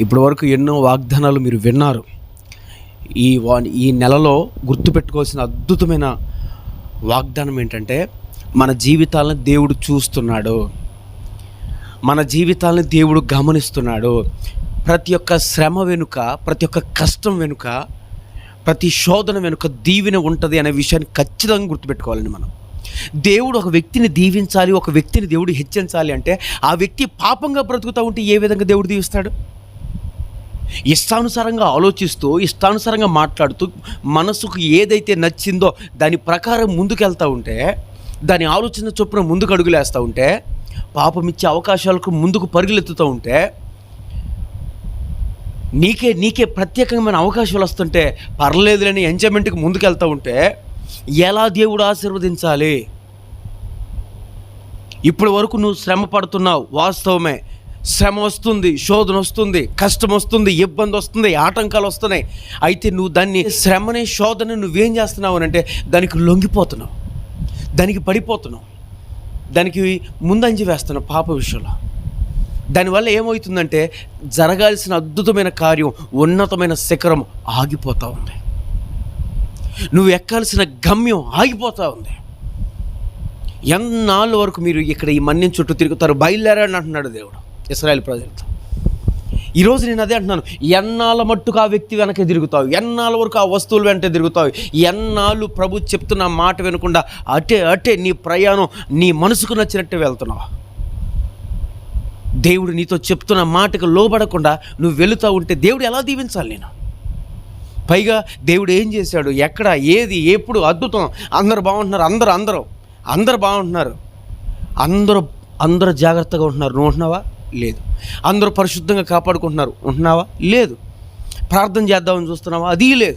ఇప్పటి వరకు ఎన్నో వాగ్దానాలు మీరు విన్నారు. ఈ వా ఈ నెలలో గుర్తుపెట్టుకోవాల్సిన అద్భుతమైన వాగ్దానం ఏంటంటే మన జీవితాలను దేవుడు చూస్తున్నాడు. మన జీవితాలను దేవుడు గమనిస్తున్నాడు. ప్రతి ఒక్క శ్రమ వెనుక ప్రతి ఒక్క కష్టం వెనుక ప్రతి శోధన వెనుక దీవెన ఉంటుంది అనే విషయాన్ని ఖచ్చితంగా గుర్తుపెట్టుకోవాలండి మనం. దేవుడు ఒక వ్యక్తిని దీవించాలి ఒక వ్యక్తిని దేవుడు హెచ్చించాలి అంటే ఆ వ్యక్తి పాపంగా బ్రతుకుతూ ఉంటే ఏ విధంగా దేవుడు దీవిస్తాడు? ఇష్టానుసారంగా ఆలోచిస్తూ ఇష్టానుసారంగా మాట్లాడుతూ మనసుకు ఏదైతే నచ్చిందో దాని ప్రకారం ముందుకెళ్తూ ఉంటే దాని ఆలోచన చొప్పున ముందుకు అడుగులేస్తూ ఉంటే పాపం ఇచ్చే అవకాశాలకు ముందుకు పరుగులెత్తుతూ ఉంటే నీకే నీకే ప్రత్యేకమైన అవకాశాలు వస్తుంటే పర్లేదులని ఎంజాయ్మెంట్కి ముందుకెళ్తూ ఉంటే ఎలా దేవుడు ఆశీర్వదించాలి? ఇప్పటి వరకు నువ్వు శ్రమ పడుతున్నావు వాస్తవమే. శ్రమ వస్తుంది శోధన వస్తుంది కష్టం వస్తుంది ఇబ్బంది వస్తుంది ఆటంకాలు వస్తున్నాయి. అయితే నువ్వు దాన్ని శ్రమని శోధన నువ్వేం చేస్తున్నావు అని అంటే దానికి లొంగిపోతున్నావు. దానికి పడిపోతున్నావు. దానికి ముందంజి వేస్తున్నావు పాప విషయంలో. దానివల్ల ఏమవుతుందంటే జరగాల్సిన అద్భుతమైన కార్యం ఉన్నతమైన శిఖరం ఆగిపోతూ ఉంది. నువ్వు ఎక్కాల్సిన గమ్యం ఆగిపోతూ ఉంది. ఎన్నాళ్ళ వరకు మీరు ఇక్కడ ఈ మన్యం చుట్టూ తిరుగుతారు? బయలుదేరాడు అంటున్నాడు దేవుడు. ఇస్రాయల్ ప్రజలతో. ఈరోజు నేను అదే అంటున్నాను. ఎన్నాళ్ళ మట్టుకు ఆ వ్యక్తి వెనక తిరుగుతావు? ఎన్నాళ్ళ వరకు ఆ వస్తువులు వెంట తిరుగుతావు? ఎన్నాళ్ళు ప్రభు చెప్తున్న మాట వినకుండా అటే అటే నీ ప్రయాణం నీ మనసుకు నచ్చినట్టే వెళ్తున్నావు? దేవుడు నీతో చెప్తున్న మాటకు లోబడకుండా నువ్వు వెళుతూ ఉంటే దేవుడు ఎలా దీవించాలి నేను? పైగా దేవుడు ఏం చేశాడు? ఎక్కడ ఏది ఎప్పుడు అద్భుతం? అందరు బాగుంటున్నారు. అందరూ అందరూ అందరు బాగుంటున్నారు. అందరూ అందరూ జాగ్రత్తగా ఉంటున్నారు. నువ్వు ఉంటున్నావా? లేదు. అందరూ పరిశుద్ధంగా కాపాడుకుంటున్నారు. ఉంటున్నావా? లేదు. ప్రార్థన చేద్దామని చూస్తున్నావా? అది లేదు.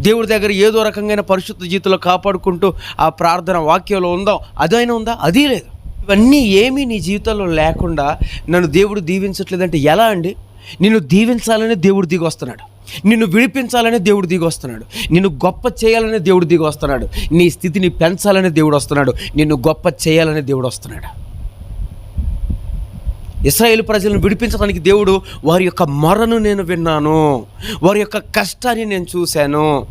దేవుడి దగ్గర ఏదో రకంగా పరిశుద్ధ జీవితంలో కాపాడుకుంటూ ఆ ప్రార్థన వాక్యంలో ఉందాం. అదైనా ఉందా? అది లేదు. ఇవన్నీ ఏమీ నీ జీవితంలో లేకుండా నన్ను దేవుడు దీవించట్లేదంటే ఎలా అండి? నిన్ను దీవించాలని దేవుడు దిగి వస్తున్నాడు నిన్ను విడిపించాలని దేవుడు దిగి వస్తున్నాడు నిన్ను గొప్ప చేయాలని దేవుడు దిగి వస్తున్నాడు నీ స్థితిని పెంచాలని దేవుడు వస్తున్నాడు. నిన్ను గొప్ప చేయాలని దేవుడు వస్తున్నాడు. ఇస్రాయేల్ ప్రజలను విడిపించడానికి దేవుడు వారి యొక్క మొరను నేను విన్నాను. వారి యొక్క కష్టాన్ని నేను చూశాను.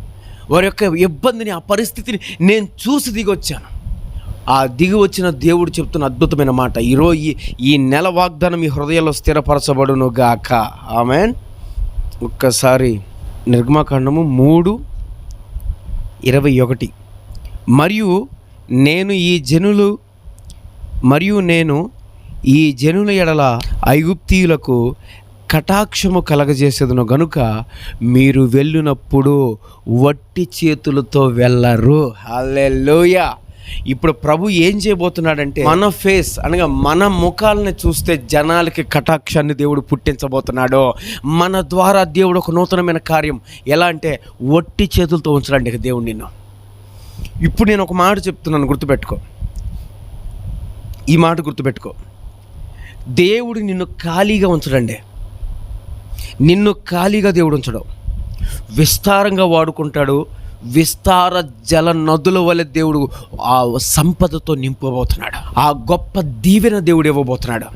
వారి యొక్క ఇబ్బందిని ఆ పరిస్థితిని నేను చూసి దిగొచ్చాను ఆ దిగి వచ్చిన దేవుడు చెప్తున్న అద్భుతమైన మాట ఈరోజు ఈ ఈ నెల వాగ్దానం ఈ హృదయంలో స్థిరపరచబడును గాక. ఆమెన్. ఒక్కసారి నిర్గమాకాండము మూడు ఇరవై ఒకటి. మరియు నేను ఈ జనులు మరియు నేను ఈ జనుల ఎడల ఐగుప్తీయులకు కటాక్షము కలగజేసేదను గనుక మీరు వెళ్ళినప్పుడు వట్టి చేతులతో వెళ్ళరు. హల్లెలూయా! ఇప్పుడు ప్రభు ఏం చేయబోతున్నాడంటే మన ఫేస్ అనగా మన ముఖాలను చూస్తే జనాలకి కటాక్షాన్ని దేవుడు పుట్టించబోతున్నాడు. మన ద్వారా దేవుడు ఒక నూతనమైన కార్యం ఎలా అంటే వట్టి చేతులతో ఉంచడానికి దేవుడు నిన్ను. ఇప్పుడు నేను ఒక మాట చెప్తున్నాను గుర్తుపెట్టుకో. ఈ మాట గుర్తుపెట్టుకో. దేవుడు నిన్ను ఖాళీగా ఉంచడండి. నిన్ను ఖాళీగా దేవుడు ఉంచడం. విస్తారంగా వాడుకుంటాడు. విస్తార జల నదుల వల్ల దేవుడు ఆ సంపదతో నింపబోతున్నాడు. ఆ గొప్ప దీవెన దేవుడు ఇవ్వబోతున్నాడు.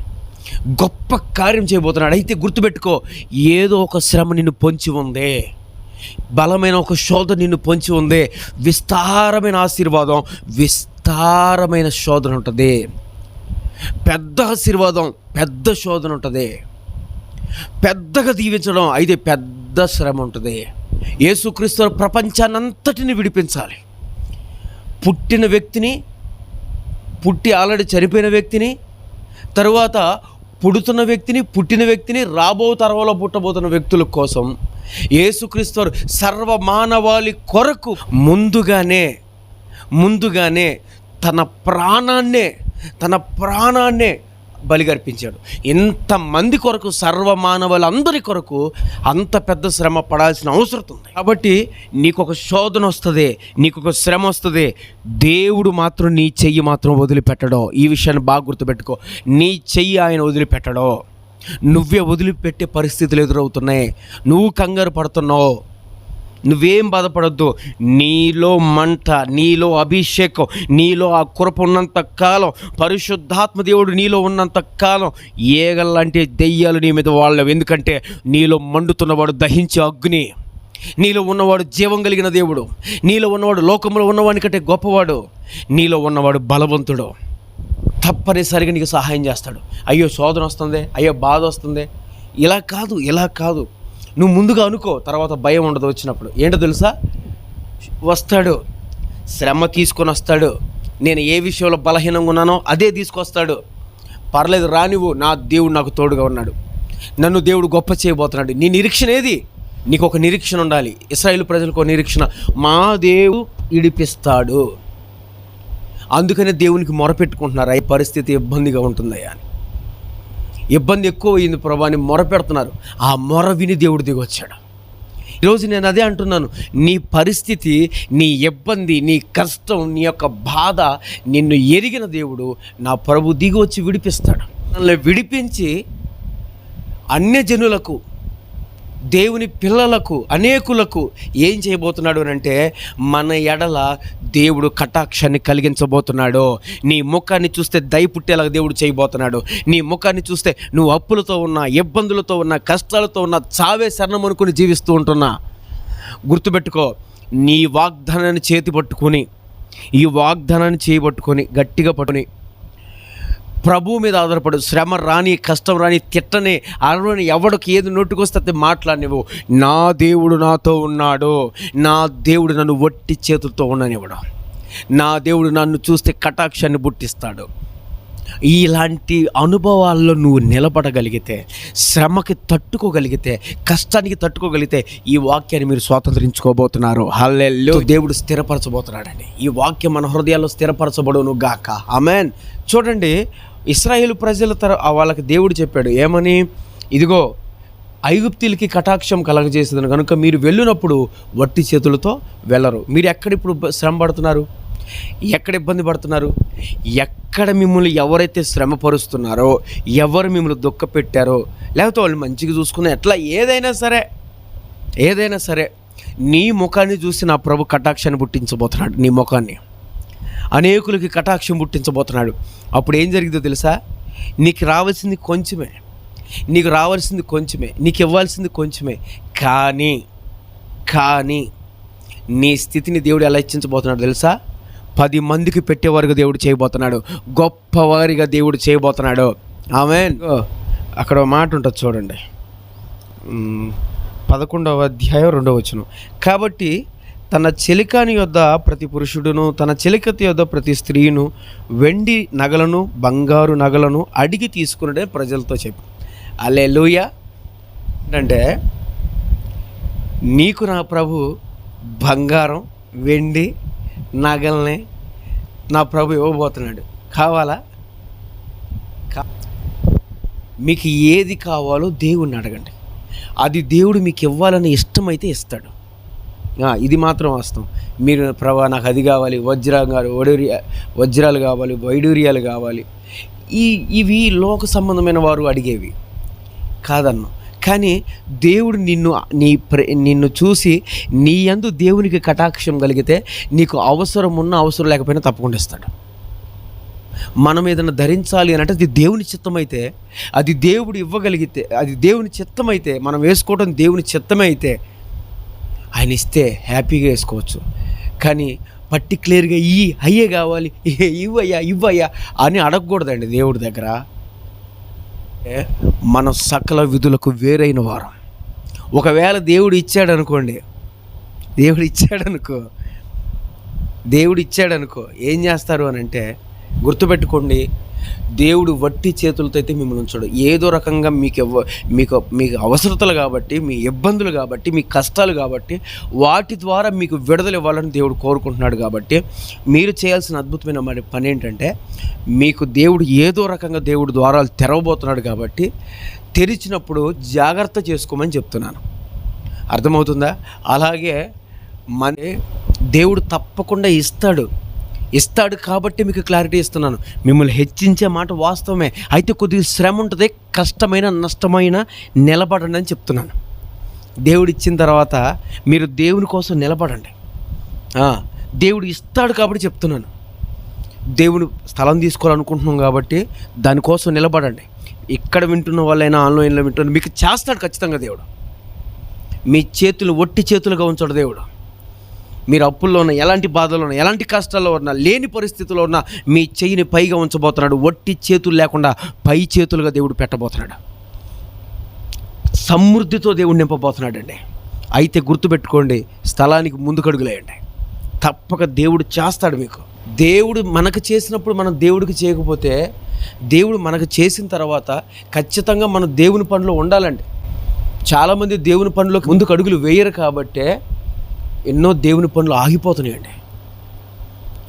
గొప్ప కార్యం చేయబోతున్నాడు. అయితే గుర్తుపెట్టుకో ఏదో ఒక శ్రమ నిన్ను పొంచి ఉంది. బలమైన ఒక శోధన నిన్ను పొంచి ఉంది. విస్తారమైన ఆశీర్వాదం విస్తారమైన శోధన ఉంటుంది. పెద్ద ఆశీర్వాదం పెద్ద శోధన ఉంటుంది. పెద్దగా దీవించడం అయితే పెద్ద శ్రమ ఉంటుంది. యేసుక్రీస్తు ప్రపంచానంతటిని విడిపించాలి. పుట్టిన వ్యక్తిని పుట్టి ఆల్రెడీ చనిపోయిన వ్యక్తిని తరువాత పుడుతున్న వ్యక్తిని పుట్టిన వ్యక్తిని రాబో తరవలో పుట్టబోతున్న వ్యక్తుల కోసం యేసుక్రీస్తు సర్వ మానవాళి కొరకు ముందుగానే ముందుగానే తన ప్రాణాన్నే తన ప్రాణాన్నే బలిగర్పించాడు. ఇంతమంది కొరకు సర్వమానవులందరి కొరకు అంత పెద్ద శ్రమ పడాల్సిన అవసరం ఉంది. కాబట్టి నీకు ఒక శోధన వస్తుంది నీకు ఒక శ్రమ వస్తుంది. దేవుడు మాత్రం నీ చెయ్యి మాత్రం వదిలిపెట్టడో ఈ విషయాన్ని బాగా గుర్తుపెట్టుకో. నీ చెయ్యి ఆయన వదిలిపెట్టడో. నువ్వే వదిలిపెట్టే పరిస్థితులు ఎదురవుతున్నాయి. నువ్వు కంగారు పడుతున్నావు. నువ్వేం బాధపడద్దు. నీలో మంట నీలో అభిషేకం నీలో ఆ కృప ఉన్నంత కాలం పరిశుద్ధాత్మ దేవుడు నీలో ఉన్నంత కాలం ఏగల్లాంటి దెయ్యాలు నీ మీద వాళ్ళవు ఎందుకంటే నీలో మండుతున్నవాడు దహించే అగ్ని నీలో ఉన్నవాడు జీవం కలిగిన దేవుడు నీలో ఉన్నవాడు లోకంలో ఉన్నవాడి కంటే గొప్పవాడు నీలో ఉన్నవాడు బలవంతుడు. తప్పనిసరిగా నీకు సహాయం చేస్తాడు. అయ్యో శోధన వస్తుంది అయ్యో బాధ వస్తుంది. ఇలా కాదు ఇలా కాదు. నువ్వు ముందుగా అనుకో తర్వాత భయం ఉండదు వచ్చినప్పుడు. ఏంటో తెలుసా? వస్తాడు. శ్రమ తీసుకొని వస్తాడు. నేను ఏ విషయంలో బలహీనంగా ఉన్నానో అదే తీసుకొస్తాడు. పర్లేదు రానివ్వు నా దేవుడు నాకు తోడుగా ఉన్నాడు. నన్ను దేవుడు గొప్ప చేయబోతున్నాడు. నీ నిరీక్షణ ఏది? నీకు ఒక నిరీక్షణ ఉండాలి. ఇస్రాయేల్ ప్రజలకు నిరీక్షణ. మా దేవుడు ఇడిపిస్తాడు. అందుకనే దేవునికి మొరపెట్టుకుంటున్నారు. ఈ పరిస్థితి ఇబ్బందిగా ఉంటుందయ్యా అని. ఇబ్బంది ఎక్కువ అయింది ప్రభా అని మొర పెడుతున్నారు. ఆ మొర విని దేవుడు దిగొచ్చాడు. ఈరోజు నేను అదే అంటున్నాను. నీ పరిస్థితి నీ ఇబ్బంది నీ కష్టం నీ యొక్క బాధ నిన్ను ఎరిగిన దేవుడు నా ప్రభు దిగి వచ్చి విడిపిస్తాడు. నన్ను విడిపించి అన్యజనులకు దేవుని పిల్లలకు అనేకులకు ఏం చేయబోతున్నాడు అని అంటే మన ఎడల దేవుడు కటాక్షాన్ని కలిగించబోతున్నాడు నీ ముఖాన్ని చూస్తే దయ పుట్టేలాగా దేవుడు చేయబోతున్నాడు. నీ ముఖాన్ని చూస్తే నువ్వు అప్పులతో ఉన్న ఇబ్బందులతో ఉన్న కష్టాలతో ఉన్న చావే శరణం అనుకుని జీవిస్తూ ఉంటున్నా. గుర్తుపెట్టుకో నీ వాగ్దానాన్ని చేతి పట్టుకొని ఈ వాగ్దానాన్ని చేయబట్టుకొని గట్టిగా పట్టుకొని ప్రభువు మీద ఆధారపడు. శ్రమ రాని కష్టం రాని తిట్టని అరవని ఎవడికి ఏది నోటుకొస్తే అది మాట్లాడినవు నా దేవుడు నాతో ఉన్నాడు. నా దేవుడు నన్ను వట్టి చేతులతో ఉండనివ్వడు. నా దేవుడు నన్ను చూస్తే కటాక్షాన్ని పుట్టిస్తాడు. ఇలాంటి అనుభవాల్లో నువ్వు నిలబడగలిగితే శ్రమకి తట్టుకోగలిగితే కష్టానికి తట్టుకోగలిగితే ఈ వాక్యాన్ని మీరు స్వాతంత్రించుకోబోతున్నారు. హల్లెల్లో దేవుడు స్థిరపరచబోతున్నాడండి. ఈ వాక్యం మన హృదయాల్లో స్థిరపరచబడును గాక. ఆమెన్. చూడండి ఇస్రాయేల్ ప్రజల తర వాళ్ళకి దేవుడు చెప్పాడు ఏమని? ఇదిగో ఐగుప్తులకి కటాక్షం కలగజేసేదని కనుక మీరు వెళ్ళినప్పుడు వట్టి చేతులతో వెళ్ళరు. మీరు ఎక్కడిప్పుడు శ్రమ పడుతున్నారు? ఎక్కడ ఇబ్బంది పడుతున్నారు? ఎక్కడ మిమ్మల్ని ఎవరైతే శ్రమపరుస్తున్నారో ఎవరు మిమ్మల్ని దుఃఖ పెట్టారో లేకపోతే వాళ్ళు మంచిగా చూసుకున్న ఎట్లా ఏదైనా సరే ఏదైనా సరే నీ ముఖాన్ని చూసి నా ప్రభు కటాక్షాన్ని పుట్టించబోతున్నాడు నీ ముఖాన్ని. అనేకులకి కటాక్షం పుట్టించబోతున్నాడు. అప్పుడు ఏం జరిగిందో తెలుసా? నీకు రావాల్సింది కొంచెమే. నీకు రావాల్సింది కొంచెమే. నీకు ఇవ్వాల్సింది కొంచెమే. కానీ కానీ నీ స్థితిని దేవుడు ఎలా ఇచ్చించబోతున్నాడు తెలుసా? పది మందికి పెట్టేవారుగా దేవుడు చేయబోతున్నాడు. గొప్పవారిగా దేవుడు చేయబోతున్నాడు. ఆమె అక్కడ మాట ఉంటుంది చూడండి. పదకొండవ అధ్యాయం రెండవ వచనం. కాబట్టి తన చెలికాని యొద్ద ప్రతి పురుషుడును తన చెలికతి యొద్ద ప్రతి స్త్రీను వెండి నగలను బంగారు నగలను అడిగి తీసుకున్నదే ప్రజలతో చెప్పు. అలే అంటే నీకు నా ప్రభు బంగారం వెండి నగల్ని నా ప్రభు ఇవ్వబోతున్నాడు. కావాలా? మీకు ఏది కావాలో దేవుణ్ణి అడగండి. అది దేవుడు మీకు ఇవ్వాలని ఇష్టమైతే ఇస్తాడు. ఇది మాత్రం వాస్తవం. మీరు ప్రభా నాకు అది కావాలి వజ్రాలు వడూరి వజ్రాలు కావాలి వైడూర్యాలు కావాలి. ఈ ఇవి లోక సంబంధమైన వారు అడిగేవి. కాదన్నా. కానీ దేవుడు నిన్ను నీ ప్ర నిన్ను చూసి నీ యందు దేవునికి కటాక్షం కలిగితే నీకు అవసరం ఉన్న అవసరం లేకపోయినా తప్పకుండా ఇస్తాడు. మనం ఏదైనా ధరించాలి అని అంటే అది దేవుని చిత్తమైతే అది దేవుడు ఇవ్వగలిగితే అది దేవుని చిత్తమైతే మనం వేసుకోవడం దేవుని చిత్తమే అయితే ఆయన ఇస్తే హ్యాపీగా వేసుకోవచ్చు. కానీ పర్టికులర్గా ఈ అయ్యే కావాలి ఇవ్వయ్యా ఇవ్వయ్యా అని అడగకూడదండి దేవుడి దగ్గర. ఏ, సకల విధులకు వేరైన వారం. ఒకవేళ దేవుడు ఇచ్చాడు అనుకోండి దేవుడు ఇచ్చాడనుకో దేవుడు ఇచ్చాడనుకో ఏం చేస్తారు అని అంటే గుర్తుపెట్టుకోండి దేవుడు వట్టి చేతులతో అయితే మిమ్మల్ని ఉంచడు. ఏదో రకంగా మీకు మీకు మీకు అవసరతలు కాబట్టి మీ ఇబ్బందులు కాబట్టి మీ కష్టాలు కాబట్టి వాటి ద్వారా మీకు విడుదల ఇవ్వాలని దేవుడు కోరుకుంటున్నాడు కాబట్టి మీరు చేయాల్సిన అద్భుతమైన మరి పని ఏంటంటే మీకు దేవుడు ఏదో రకంగా దేవుడు ద్వారాలు తెరవబోతున్నాడు కాబట్టి తెరిచినప్పుడు జాగ్రత్త చేసుకోమని చెప్తున్నాను. అర్థమవుతుందా? అలాగే మన దేవుడు తప్పకుండా ఇస్తాడు. ఇస్తాడు కాబట్టి మీకు క్లారిటీ ఇస్తున్నాను. మిమ్మల్ని హెచ్చించే మాట వాస్తవమే. అయితే కొద్దిగా శ్రమ ఉంటుంది కష్టమైన నష్టమైన నిలబడండి అని చెప్తున్నాను. దేవుడు ఇచ్చిన తర్వాత మీరు దేవుని కోసం నిలబడండి. దేవుడు ఇస్తాడు కాబట్టి చెప్తున్నాను. దేవుని స్థలం తీసుకోవాలనుకుంటున్నాం కాబట్టి దానికోసం నిలబడండి. ఇక్కడ వింటున్న వాళ్ళైనా ఆన్లైన్లో వింటున్న మీకు చేస్తాడు ఖచ్చితంగా దేవుడు. మీ చేతులు ఒట్టి చేతులుగా ఉంచాడు దేవుడు. మీరు అప్పుల్లో ఉన్న ఎలాంటి బాధల్లో ఉన్నా ఎలాంటి కష్టాల్లో ఉన్నా లేని పరిస్థితుల్లో ఉన్నా మీ చెయ్యిని పైగా ఉంచబోతున్నాడు. ఒట్టి చేతులు లేకుండా పై చేతులుగా దేవుడు పెట్టబోతున్నాడు. సమృద్ధితో దేవుడు నింపబోతున్నాడండి. అయితే గుర్తుపెట్టుకోండి స్థలానికి ముందుకడుగులేయండి తప్పక దేవుడు చేస్తాడు మీకు. దేవుడు మనకు చేసినప్పుడు మనం దేవుడికి చేయకపోతే దేవుడు మనకు చేసిన తర్వాత ఖచ్చితంగా మనం దేవుని పనిలో ఉండాలండి. చాలామంది దేవుని పనిలోకి ముందుకు అడుగులు వేయరు కాబట్టే ఎన్నో దేవుని పనులు ఆగిపోతున్నాయండి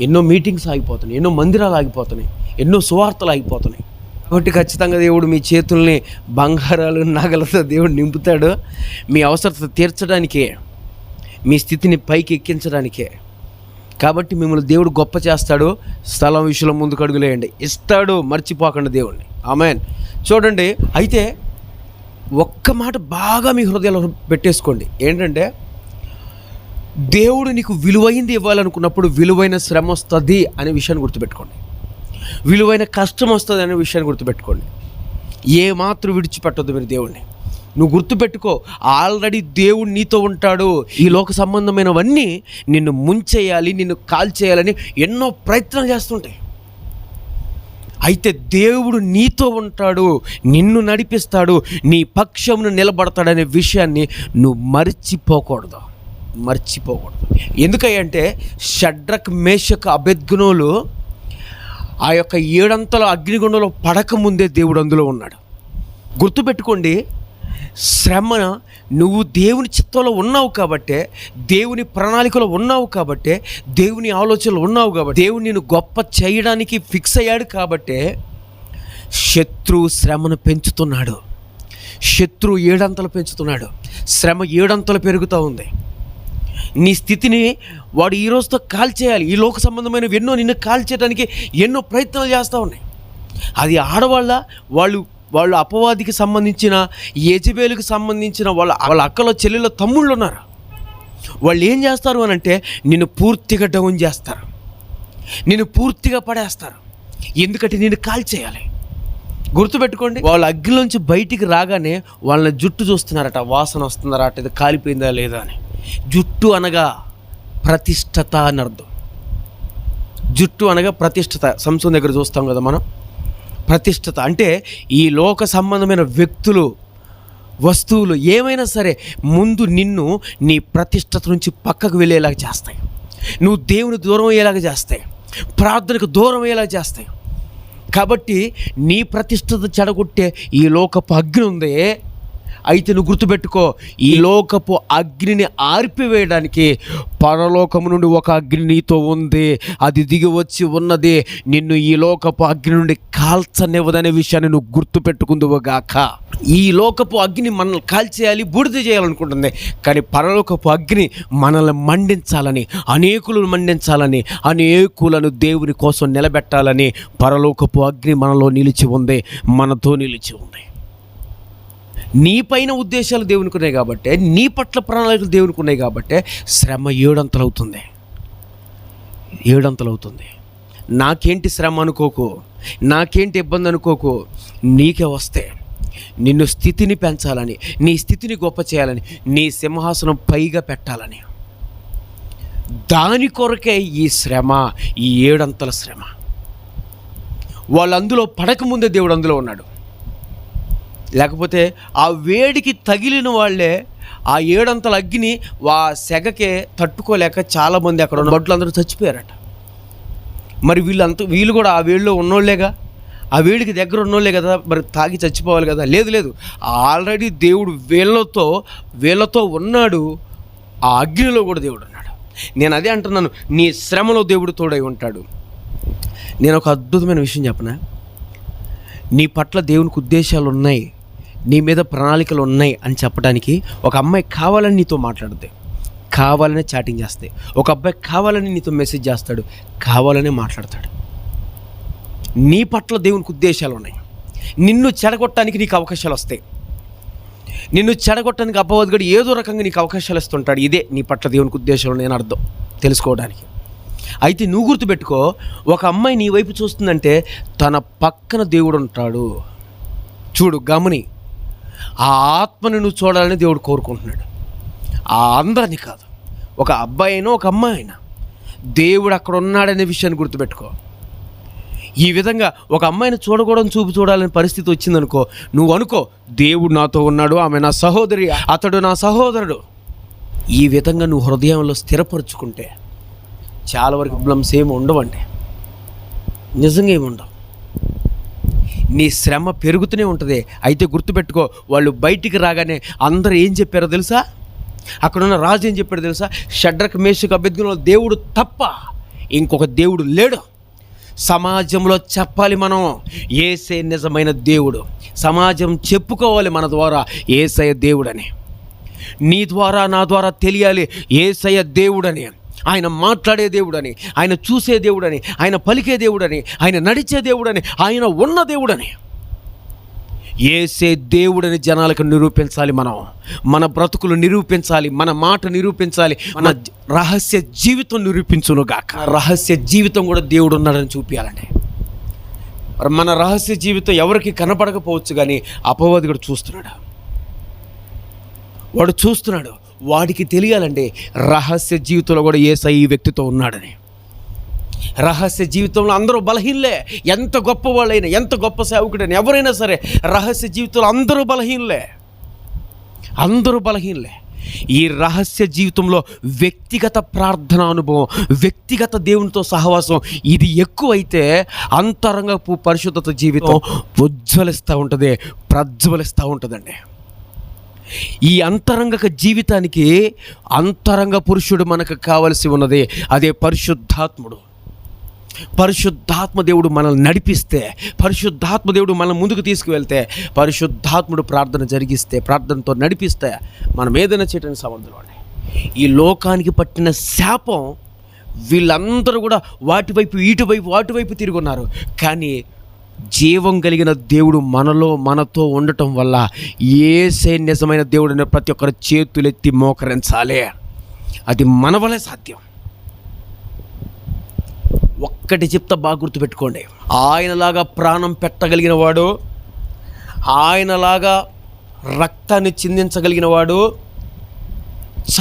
ఎన్నో మీటింగ్స్ ఆగిపోతున్నాయి ఎన్నో మందిరాలు ఆగిపోతున్నాయి ఎన్నో సువార్తలు ఆగిపోతున్నాయి. కాబట్టి ఖచ్చితంగా దేవుడు మీ చేతుల్ని బంగారాలు నగలతో దేవుడు నింపుతాడు. మీ అవసరత తీర్చడానికే మీ స్థితిని పైకి ఎక్కించడానికే. కాబట్టి మిమ్మల్ని దేవుడు గొప్ప చేస్తాడు. స్థలం విషయంలో ముందుకు అడుగులేయండి ఇస్తాడు మర్చిపోకండి దేవుడిని ఆమెన్. చూడండి అయితే ఒక్క మాట బాగా మీ హృదయంలో పెట్టేసుకోండి. ఏంటంటే దేవుడు నీకు విలువైంది ఇవ్వాలనుకున్నప్పుడు విలువైన శ్రమ వస్తుంది అనే విషయాన్ని గుర్తుపెట్టుకోండి. విలువైన కష్టం వస్తుంది అనే విషయాన్ని గుర్తుపెట్టుకోండి. ఏమాత్రం విడిచిపెట్టద్దు మీరు దేవుణ్ణి. నువ్వు గుర్తుపెట్టుకో ఆల్రెడీ దేవుడు నీతో ఉంటాడు. ఈ లోక సంబంధమైనవన్నీ నిన్ను ముంచేయాలి నిన్ను కాల్చేయాలని ఎన్నో ప్రయత్నాలు చేస్తుంటాయి. అయితే దేవుడు నీతో ఉంటాడు నిన్ను నడిపిస్తాడు నీ పక్షమును నిలబడతాడనే విషయాన్ని నువ్వు మర్చిపోకూడదు. మర్చిపోకూడదు. ఎందుకంటే షడ్రక్ మేషక అభెద్గుణులు ఆ యొక్క ఏడంతల అగ్నిగుండంలో పడకముందే దేవుడు అందులో ఉన్నాడు. గుర్తుపెట్టుకోండి శ్రమ నువ్వు దేవుని చిత్తంలో ఉన్నావు కాబట్టే దేవుని ప్రణాళికలో ఉన్నావు కాబట్టే దేవుని ఆలోచనలు ఉన్నావు కాబట్టి దేవుని నేను గొప్ప చేయడానికి ఫిక్స్ అయ్యాడు కాబట్టే శత్రువు శ్రమను పెంచుతున్నాడు. శత్రువు ఏడంతలు పెంచుతున్నాడు. శ్రమ ఏడంతలు పెరుగుతూ ఉంది. నీ స్థితిని వాడు ఈ రోజుతో కాల్చేయాలి. ఈ లోక సంబంధమైన ఎన్నో నిన్ను కాల్చేయడానికి ఎన్నో ప్రయత్నాలు చేస్తూ ఉన్నాయి. అది ఆడవాళ్ళ వాళ్ళు వాళ్ళు అపవాదికి సంబంధించిన యజబేలుకి సంబంధించిన వాళ్ళ వాళ్ళ అక్కలో చెల్లెల తమ్ముళ్ళు ఉన్నారు? వాళ్ళు ఏం చేస్తారు అని అంటే నిన్ను పూర్తిగా డౌన్ చేస్తారు. నిన్ను పూర్తిగా పడేస్తారు. ఎందుకంటే నిన్ను కాల్చేయాలి. గుర్తుపెట్టుకోండి వాళ్ళ అగ్గిలోంచి బయటికి రాగానే వాళ్ళని జుట్టు చూస్తున్నారట వాసన వస్తున్నారట ఇది కాలిపోయిందా లేదా అని. జుట్టు అనగా ప్రతిష్టత అని అర్థం. జుట్టు అనగా ప్రతిష్టత. సంస్థ దగ్గర చూస్తాం కదా మనం. ప్రతిష్టత. అంటే ఈ లోక సంబంధమైన వ్యక్తులు వస్తువులు ఏమైనా సరే ముందు నిన్ను నీ ప్రతిష్టత నుంచి పక్కకు వెళ్ళేలాగా చేస్తాయి. నువ్వు దేవుని దూరం అయ్యేలాగా చేస్తాయి. ప్రార్థనకు దూరం అయ్యేలాగా చేస్తాయి. కాబట్టి నీ ప్రతిష్టత చెడగొట్టే ఈ లోకపు అగ్ని ఉందే అయితే నువ్వు గుర్తుపెట్టుకో ఈ లోకపు అగ్నిని ఆర్పివేయడానికి పరలోకము నుండి ఒక అగ్ని నీతో ఉంది. అది దిగి వచ్చి ఉన్నది. నిన్ను ఈ లోకపు అగ్ని నుండి కాల్చనివ్వదనే విషయాన్ని నువ్వు గుర్తుపెట్టుకుందువు గాక ఈ లోకపు అగ్ని మనల్ని కాల్చేయాలి బూడిద చేయాలనుకుంటుంది. కానీ పరలోకపు అగ్ని మనల్ని మండించాలని అనేకులను మండించాలని అనేకులను దేవుని కోసం నిలబెట్టాలని పరలోకపు అగ్ని మనలో నిలిచి ఉంది మనతో నిలిచి ఉంది. నీ పైన ఉద్దేశాలు దేవునికి ఉన్నాయి కాబట్టి నీ పట్ల ప్రణాళికలు దేవునికి ఉన్నాయి కాబట్టి శ్రమ ఏడంతలు అవుతుంది ఏడంతలు అవుతుంది నాకేంటి శ్రమ అనుకోకు నాకేంటి ఇబ్బంది అనుకోకు నీకే వస్తే నిన్ను స్థితిని పెంచాలని నీ స్థితిని గొప్ప చేయాలని నీ సింహాసనం పైగా పెట్టాలని. దాని కొరకే ఈ శ్రమ ఈ ఏడంతల శ్రమ. వాళ్ళు అందులో పడకముందే దేవుడు అందులో ఉన్నాడు. లేకపోతే ఆ వేడికి తగిలిన వాళ్ళే ఆ ఏడంతల అగ్ని వా సెగకే తట్టుకోలేక చాలామంది అక్కడ ఉన్న బట్లు అందరూ చచ్చిపోయారట. మరి వీళ్ళంతా వీళ్ళు కూడా ఆ వేడిలో ఉన్నోళ్ళేగా? ఆ వేడికి దగ్గర ఉన్నోళ్ళే కదా మరి తాగి చచ్చిపోవాలి కదా? లేదు లేదు. ఆల్రెడీ దేవుడు వీళ్ళతో వీళ్ళతో ఉన్నాడు. ఆ అగ్నిలో కూడా దేవుడు ఉన్నాడు. నేను అదే అంటున్నాను. నీ శ్రమలో దేవుడు తోడై ఉంటాడు. నేను ఒక అద్భుతమైన విషయం చెప్పనా? నీ పట్ల దేవునికి ఉద్దేశాలు ఉన్నాయి నీ మీద ప్రణాళికలు ఉన్నాయి అని చెప్పడానికి ఒక అమ్మాయి కావాలని నీతో మాట్లాడుద్ది. కావాలనే చాటింగ్ చేస్తాయి. ఒక అబ్బాయి కావాలని నీతో మెసేజ్ చేస్తాడు. కావాలనే మాట్లాడతాడు. నీ పట్ల దేవునికి ఉద్దేశాలు ఉన్నాయి. నిన్ను చెడగొట్టడానికి నీకు అవకాశాలు వస్తాయి. నిన్ను చెడగొట్టడానికి అపవాదిగడు ఏదో రకంగా నీకు అవకాశాలు ఇస్తుంటాడు. ఇదే నీ పట్ల దేవునికి ఉద్దేశాలు నేను అర్థం. తెలుసుకోవడానికి. అయితే నువ్వు గుర్తుపెట్టుకో ఒక అమ్మాయి నీ వైపు చూస్తుందంటే తన పక్కన దేవుడు ఉంటాడు. చూడు గమని. ఆ ఆత్మని నువ్వు చూడాలని దేవుడు కోరుకుంటున్నాడు. ఆ అందరిని కాదు ఒక అబ్బాయి అయినా ఒక అమ్మాయి అయినా దేవుడు అక్కడ ఉన్నాడనే విషయాన్ని గుర్తుపెట్టుకో. ఈ విధంగా ఒక అమ్మాయిని చూడకూడదు చూపు చూడాలని పరిస్థితి వచ్చిందనుకో నువ్వు అనుకో దేవుడు నాతో ఉన్నాడు ఆమె నా సహోదరి అతడు నా సహోదరుడు. ఈ విధంగా నువ్వు హృదయంలో స్థిరపరుచుకుంటే చాలా వరకు ప్రాబ్లమ్స్ ఏమి ఉండవండి. నిజంగా ఏమి ఉండవు. నీ శ్రమ పెరుగుతూనే ఉంటుంది. అయితే గుర్తుపెట్టుకో వాళ్ళు బయటికి రాగానే అందరూ ఏం చెప్పారో తెలుసా? అక్కడున్న రాజు ఏం చెప్పాడు తెలుసా? షడ్రక్ మేషకు అభ్యర్థుల దేవుడు తప్ప ఇంకొక దేవుడు లేడు. సమాజంలో చెప్పాలి మనం ఏసే నిజమైన దేవుడు. సమాజం చెప్పుకోవాలి మన ద్వారా ఏసయ దేవుడని. నీ ద్వారా నా ద్వారా తెలియాలి ఏసయ దేవుడని. ఆయన మాట్లాడే దేవుడని ఆయన చూసే దేవుడని ఆయన పలికే దేవుడని ఆయన నడిచే దేవుడని ఆయన ఉన్న దేవుడని. ఏసే దేవుడని జనాలకు నిరూపించాలి మనం. మన బ్రతుకులు నిరూపించాలి మన మాట నిరూపించాలి మన రహస్య జీవితం నిరూపించును గాక. రహస్య జీవితం కూడా దేవుడు ఉన్నాడని చూపించాలండి మన రహస్య జీవితం ఎవరికి కనపడకపోవచ్చు కానీ అపవాదికుడు చూస్తున్నాడు. వాడు చూస్తున్నాడు. వాడికి తెలియాలండి రహస్య జీవితంలో కూడా ఏసై ఈ వ్యక్తితో ఉన్నాడని. రహస్య జీవితంలో అందరూ బలహీనలే. ఎంత గొప్ప వాళ్ళైనా ఎంత గొప్ప సేవకుడైనా ఎవరైనా సరే రహస్య జీవితంలో అందరూ బలహీనలే. అందరూ బలహీనలే. ఈ రహస్య జీవితంలో వ్యక్తిగత ప్రార్థన అనుభవం వ్యక్తిగత దేవునితో సహవాసం ఇది ఎక్కువైతే అంతరంగపు పరిశుద్ధత జీవితం ఉజ్వలిస్తూ ఉంటుంది ప్రజ్వలిస్తూ ఉంటుందండి. ఈ అంతరంగక జీవితానికి అంతరంగ పురుషుడు మనకు కావలసి ఉన్నది. అదే పరిశుద్ధాత్ముడు. పరిశుద్ధాత్మ దేవుడు మనల్ని నడిపిస్తే పరిశుద్ధాత్మ దేవుడు మనం ముందుకు తీసుకువెళ్తే పరిశుద్ధాత్ముడు ప్రార్థన జరిగిస్తే ప్రార్థనతో నడిపిస్తే మనం ఏదైనా చేయడానికి సమర్థులు అండి ఈ లోకానికి పట్టిన శాపం వీళ్ళందరూ కూడా వాటివైపు ఇటువైపు వాటివైపు తిరుగున్నారు. కానీ జీవం కలిగిన దేవుడు మనలో మనతో ఉండటం వల్ల ఏసే నిజమైన దేవుడిని ప్రతి ఒక్కరు చేతులెత్తి మోకరించాలి. అది మన వలే సాధ్యం. ఒక్కటి చెప్తా బాగా గుర్తుపెట్టుకోండి. ఆయనలాగా ప్రాణం పెట్టగలిగిన వాడు ఆయనలాగా రక్తాన్ని చిందించగలిగిన వాడు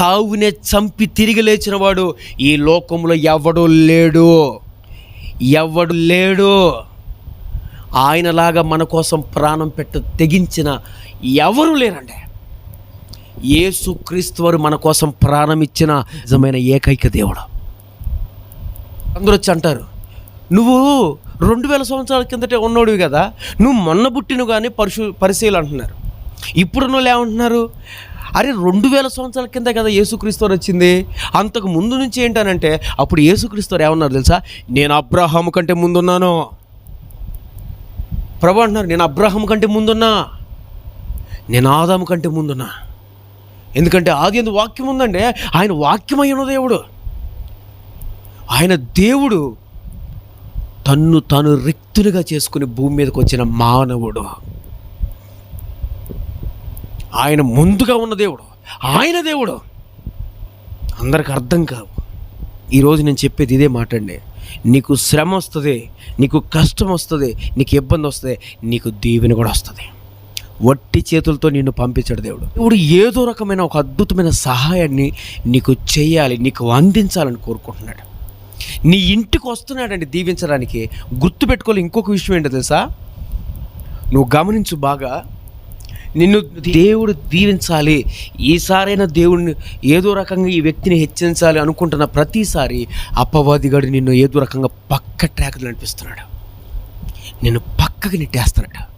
చావునే చంపి తిరిగి లేచిన వాడు ఈ లోకంలో ఎవడు లేడు. ఎవడు లేడు. ఆయనలాగా మన కోసం ప్రాణం పెట్ట తెగించిన ఎవరు లేరండి? యేసు క్రీస్తువారు మన కోసం ప్రాణం ఇచ్చిన నిజమైన ఏకైక దేవుడు. అందరూ వచ్చి అంటారు నువ్వు రెండు వేల సంవత్సరాల కిందటే ఉన్నోడివి కదా నువ్వు మొన్న పుట్టిను కానీ పరిశు పరిశీలి అంటున్నారు. ఇప్పుడు నువ్వు ఏమంటున్నారు అరే రెండు వేల సంవత్సరాల కింద కదా యేసుక్రీస్తువారు వచ్చింది. అంతకు ముందు నుంచి ఏంటనంటే అప్పుడు యేసుక్రీస్తువారు ఏమన్నారు తెలుసా? నేను అబ్రహాము కంటే ముందున్నాను. ప్రభు అంటున్నారు నేను అబ్రహం కంటే ముందున్నా నేను ఆదాము కంటే ముందున్నా. ఎందుకంటే ఆది ఎందు వాక్యం ఉందండి ఆయన వాక్యమైన దేవుడు. ఆయన దేవుడు తన్ను తాను రిక్తునిగా చేసుకుని భూమి మీదకి వచ్చిన మానవుడు. ఆయన ముందుగా ఉన్న దేవుడు ఆయన దేవుడు. అందరికి అర్థం కావు. ఈరోజు నేను చెప్పేది ఇదే మాట అండి నీకు శ్రమ వస్తుంది నీకు కష్టం వస్తుంది నీకు ఇబ్బంది వస్తుంది నీకు దీవెన కూడా వస్తుంది. వట్టి చేతులతో నిన్ను పంపించాడు దేవుడు. ఇప్పుడు ఏదో రకమైన ఒక అద్భుతమైన సహాయాన్ని నీకు చేయాలి నీకు అందించాలని కోరుకుంటున్నాడు. నీ ఇంటికి వస్తున్నాడండి దీవించడానికి. గుర్తుపెట్టుకోవాలి ఇంకొక విషయం ఏంటో తెలుసా? నువ్వు గమనించు బాగా. నిన్ను దేవుడు దీవించాలి. ఈసారైనా దేవుడిని ఏదో రకంగా ఈ వ్యక్తిని హెచ్చరించాలి అనుకుంటున్న ప్రతిసారి అపవాదిగాడు నిన్ను ఏదో రకంగా పక్క ట్రాక్లు నడిపిస్తున్నాడు. నిన్ను పక్కకి నెట్టేస్తున్నాడు.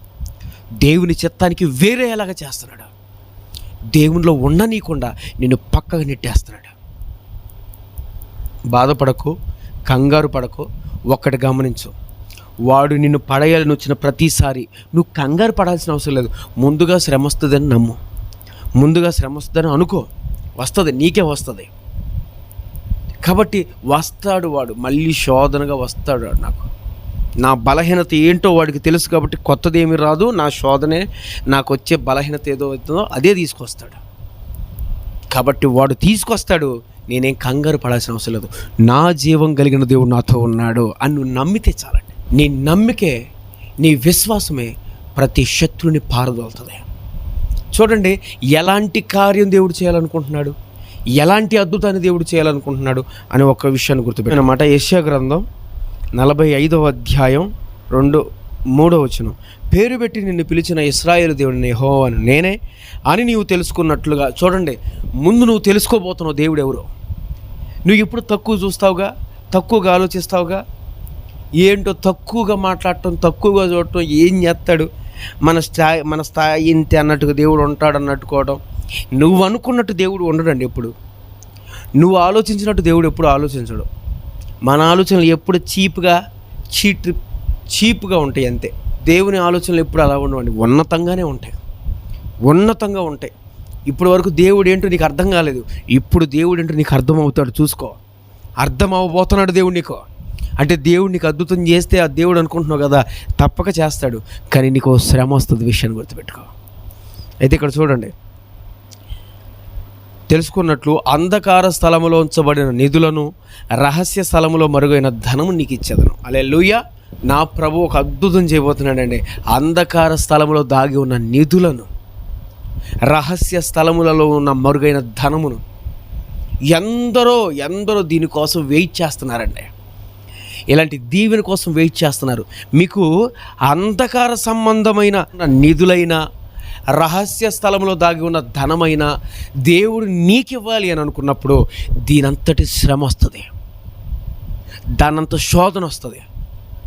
దేవుని చిత్తానికి వేరే ఎలాగా చేస్తున్నాడు. దేవునిలో ఉండనీయకుండా నిన్ను పక్కకు నెట్టేస్తున్నాడు. బాధపడకు కంగారు పడకు ఒక్కటి గమనించు. వాడు నిన్ను పడేయాలని వచ్చిన ప్రతిసారి నువ్వు కంగారు పడాల్సిన అవసరం లేదు. ముందుగా శ్రమ వస్తుందని నమ్ము. ముందుగా శ్రమ వస్తుందని అనుకో. వస్తుంది నీకే వస్తుంది. కాబట్టి వస్తాడు వాడు మళ్ళీ శోధనగా వస్తాడు వాడు నాకు. నా బలహీనత ఏంటో వాడికి తెలుసు కాబట్టి కొత్తది ఏమి రాదు. నా శోధనే నాకు వచ్చే బలహీనత ఏదో అవుతుందో అదే తీసుకొస్తాడు. కాబట్టి వాడు తీసుకొస్తాడు నేనేం కంగారు పడాల్సిన అవసరం లేదు. నా జీవం కలిగిన దేవుడు నాతో ఉన్నాడు అని నువ్వు నమ్మితే చాలండి. నీ నమ్మికే నీ విశ్వాసమే ప్రతి శత్రుని పారదోలుతుంది. చూడండి ఎలాంటి కార్యం దేవుడు చేయాలనుకుంటున్నాడు? ఎలాంటి అద్భుతాన్ని దేవుడు చేయాలనుకుంటున్నాడు అని ఒక విషయాన్ని గుర్తుపెట్టి అనమాట యశ్యా గ్రంథం నలభై ఐదవ అధ్యాయం రెండు మూడో వచనం. పేరు పెట్టి నిన్ను పిలిచిన ఇస్రాయేల్ దేవుడిని అని నేనే అని నీవు తెలుసుకున్నట్లుగా చూడండి ముందు నువ్వు తెలుసుకోబోతున్నావు దేవుడు ఎవరు? నువ్వు ఇప్పుడు తక్కువ చూస్తావుగా? తక్కువగా ఆలోచిస్తావుగా? ఏంటో తక్కువగా మాట్లాడటం తక్కువగా చూడటం ఏం చేస్తాడు? మన స్థాయి మన స్థాయి ఇంతే అన్నట్టుగా దేవుడు ఉంటాడు అన్నట్టుకోవడం నువ్వు అనుకున్నట్టు దేవుడు ఉండడండి ఎప్పుడు. నువ్వు ఆలోచించినట్టు దేవుడు ఎప్పుడు ఆలోచించడు. మన ఆలోచనలు ఎప్పుడు చీప్గా చీట్ చీప్గా ఉంటాయి అంతే. దేవుని ఆలోచనలు ఎప్పుడు అలా ఉండవండి. ఉన్నతంగానే ఉంటాయి. ఉన్నతంగా ఉంటాయి. ఇప్పటి వరకు దేవుడు ఏంటో నీకు అర్థం కాలేదు. ఇప్పుడు దేవుడు ఏంటో నీకు అర్థమవుతాడు. చూసుకో. అర్థం అవ్వబోతున్నాడు దేవుడు నీకు. అంటే దేవుడు నీకు అద్భుతం చేస్తే ఆ దేవుడు అనుకుంటున్నావు కదా తప్పక చేస్తాడు. కానీ నీకు శ్రమ వస్తుంది విషయాన్ని గుర్తుపెట్టుకో. అయితే ఇక్కడ చూడండి. తెలుసుకున్నట్లు అంధకార స్థలములో ఉంచబడిన నిధులను రహస్య స్థలములో మరుగైన ధనము నీకు ఇచ్చేదను. అలే నా ప్రభు ఒక అద్భుతం చేయబోతున్నాడండి. అంధకార స్థలములో దాగి ఉన్న నిధులను రహస్య స్థలములలో ఉన్న మరుగైన ధనమును ఎందరో ఎందరో దీనికోసం వెయిట్ చేస్తున్నారండి. ఇలాంటి దీవెన కోసం వెయిట్ చేస్తున్నారు. మీకు అంధకార సంబంధమైన నిధులైన రహస్య స్థలంలో దాగి ఉన్న ధనమైన దేవుడు నీకు ఇవ్వాలి అని అనుకున్నప్పుడు దీనంతటి శ్రమ వస్తుంది. దానంత శోధన వస్తుంది.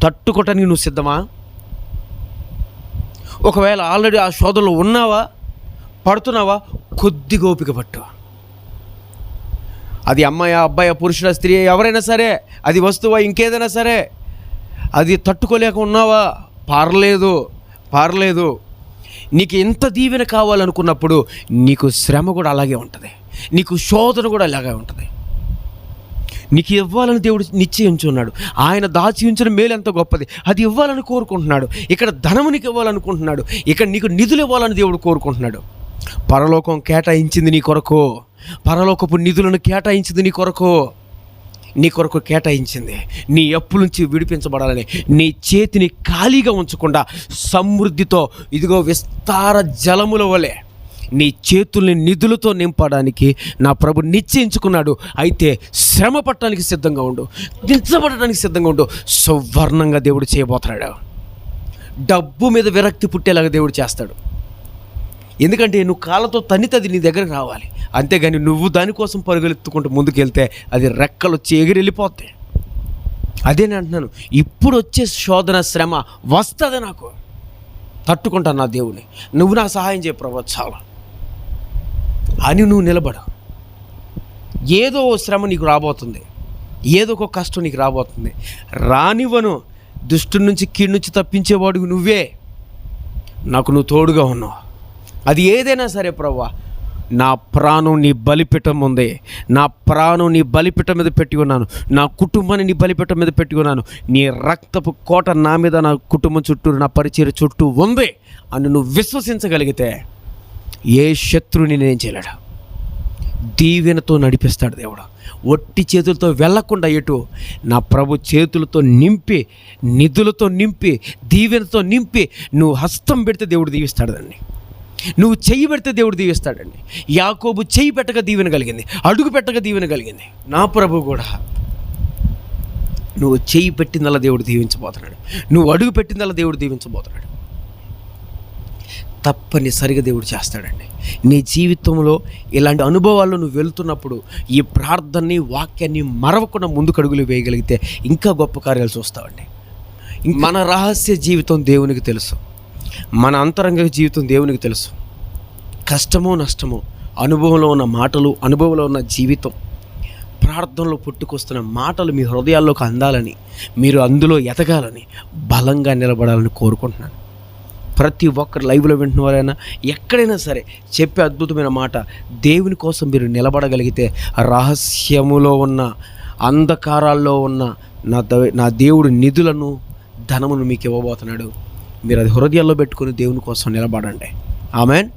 తట్టుకోవటానికి నువ్వు సిద్ధమా? ఒకవేళ ఆల్రెడీ ఆ శోధనలో ఉన్నావా పడుతున్నావా కొద్దిగా ఓపిక పట్టు. అది అమ్మాయి అబ్బాయి పురుషుడ స్త్రీ ఎవరైనా సరే అది వస్తువా ఇంకేదైనా సరే అది తట్టుకోలేక ఉన్నావా? పారలేదు పారలేదు. నీకు ఎంత దీవెన కావాలనుకున్నప్పుడు నీకు శ్రమ కూడా అలాగే ఉంటుంది. నీకు శోధన కూడా అలాగే ఉంటుంది. నీకు ఇవ్వాలని దేవుడు నిశ్చయించున్నాడు. ఆయన దాచి ఉంచిన మేలు ఎంత గొప్పది. అది ఇవ్వాలని కోరుకుంటున్నాడు. ఇక్కడ ధనము నీకు ఇవ్వాలనుకుంటున్నాడు. ఇక్కడ నీకు నిధులు ఇవ్వాలని దేవుడు కోరుకుంటున్నాడు. పరలోకం కేటాయించింది నీ కొరకు. పరలోకపు నిధులను కేటాయించింది నీ కొరకు. నీ కొరకు కేటాయించింది. నీ అప్పుల నుంచి విడిపించబడాలని నీ చేతిని ఖాళీగా ఉంచకుండా సమృద్ధితో ఇదిగో విస్తార జలముల వలె నీ చేతుల్ని నిధులతో నింపడానికి నా ప్రభు నిశ్చయించుకున్నాడు. అయితే శ్రమ పట్టడానికి సిద్ధంగా ఉండు. దించబడటానికి సిద్ధంగా ఉండు. సువర్ణంగా దేవుడు చేయబోతున్నాడు. డబ్బు మీద విరక్తి పుట్టేలాగా దేవుడు చేస్తాడు. ఎందుకంటే నువ్వు కాళ్ళతో తనితది నీ దగ్గరకు రావాలి. అంతేగాని నువ్వు దానికోసం పరుగులెత్తుకుంటూ ముందుకెళ్తే అది రెక్కలు వచ్చి ఎగిరి వెళ్ళిపోతాయి అదే నేను అంటున్నాను. ఇప్పుడు వచ్చే శోధన శ్రమ వస్తుంది నాకు. తట్టుకుంటాను నా దేవుని. నువ్వు నాకు సహాయం చేయ ప్రభు చాలా. అని నువ్వు నిలబడు. ఏదో ఓ శ్రమ నీకు రాబోతుంది. ఏదో ఒక కష్టం నీకు రాబోతుంది. రానివ్వను. దుష్టు నుంచి కీడు నుంచి తప్పించేవాడు నువ్వే. నాకు నువ్వు తోడుగా ఉన్నావు. అది ఏదైనా సరే ప్రవ్వా నా ప్రాణం నీ బలిపీఠం ఉంది నా ప్రాణం నీ బలిపీఠం మీద పెట్టి ఉన్నాను నా కుటుంబాన్ని నీ బలిపీఠం మీద పెట్టి ఉన్నాను నీ రక్తపు కోట నా మీద నా కుటుంబం చుట్టూ నా పరిచయ చుట్టూ ఉంది అని నువ్వు విశ్వసించగలిగితే ఏ శత్రువుని నేను చేయలేడు. దీవెనతో నడిపిస్తాడు దేవుడు. ఒట్టి చేతులతో వెళ్ళకుండా ఎటు నా ప్రభు చేతులతో నింపి నిధులతో నింపి దీవెనతో నింపి నువ్వు హస్తం పెడితే దేవుడు దీవిస్తాడు దాన్ని. నువ్వు చెయ్యి పెడితే దేవుడు దీవిస్తాడండి. యాకోబు చెయ్యి పెట్టక దీవెన కలిగింది. అడుగు పెట్టక దీవెన కలిగింది. నా ప్రభు కూడా నువ్వు చెయ్యి పెట్టిందల్లా దేవుడు దీవించబోతున్నాడు. నువ్వు అడుగు పెట్టిందల్లా దేవుడు దీవించబోతున్నాడు. తప్పనిసరిగా దేవుడు చేస్తాడండి. నీ జీవితంలో ఇలాంటి అనుభవాల్లో నువ్వు వెళ్తున్నప్పుడు ఈ ప్రార్థనని వాక్యాన్ని మరవకుండా ముందుకు అడుగులు వేయగలిగితే ఇంకా గొప్ప కార్యాలు చూస్తావండి. మన రహస్య జీవితం దేవునికి తెలుసు. మన అంతరంగ జీవితం దేవునికి తెలుసు. కష్టమో నష్టమో అనుభవంలో ఉన్న మాటలు అనుభవంలో ఉన్న జీవితం ప్రార్థనలో పుట్టుకొస్తున్న మాటలు మీ హృదయాల్లోకి అందాలని మీరు అందులో ఎదగాలని బలంగా నిలబడాలని కోరుకుంటున్నాను. ప్రతి ఒక్కరు లైవ్లో వింటున్నవారైనా ఎక్కడైనా సరే చెప్పే అద్భుతమైన మాట దేవుని కోసం మీరు నిలబడగలిగితే రహస్యములో ఉన్న అంధకారాల్లో ఉన్న నా ద నా దేవుడు నిధులను ధనమును మీకు ఇవ్వబోతున్నాడు. మీరు అది హృదయాల్లో పెట్టుకుని దేవుని కోసం నిలబడండి. ఆమెన్.